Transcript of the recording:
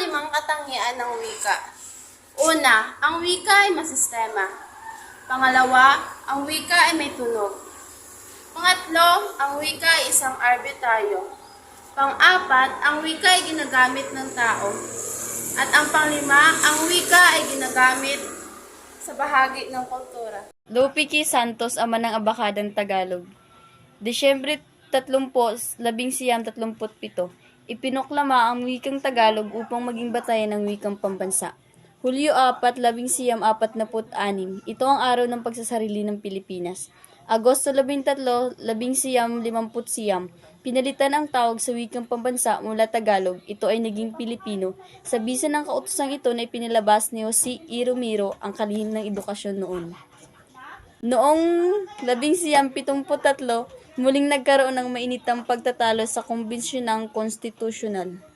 limang katangian ng wika. Una, ang wika ay masistema. Pangalawa, ang wika ay may tunog. Pangatlo, ang wika ay isang arbitraryo. Pang-apat, ang wika ay ginagamit ng tao. At ang panglima, ang wika ay ginagamit sa bahagi ng kultura. Lupiki Santos, ama ng Abakadan Tagalog. Disyembre 30, 1937 ipinoklama ang wikang Tagalog upang maging batayan ng wikang pambansa. Hulyo 4, 1946, ito ang araw ng pagsasarili ng Pilipinas. Agosto 13, 1950, pinalitan ang tawag sa wikang pambansa mula Tagalog, ito ay naging Pilipino. Sa bisa ng kautosang ito na ipinilabas ni Jose E. Romero ang kalihim ng edukasyon noon. Noong 1973, muling nagkaroon ng mainitang pagtatalo sa kumbinsyonang konstitusyonal.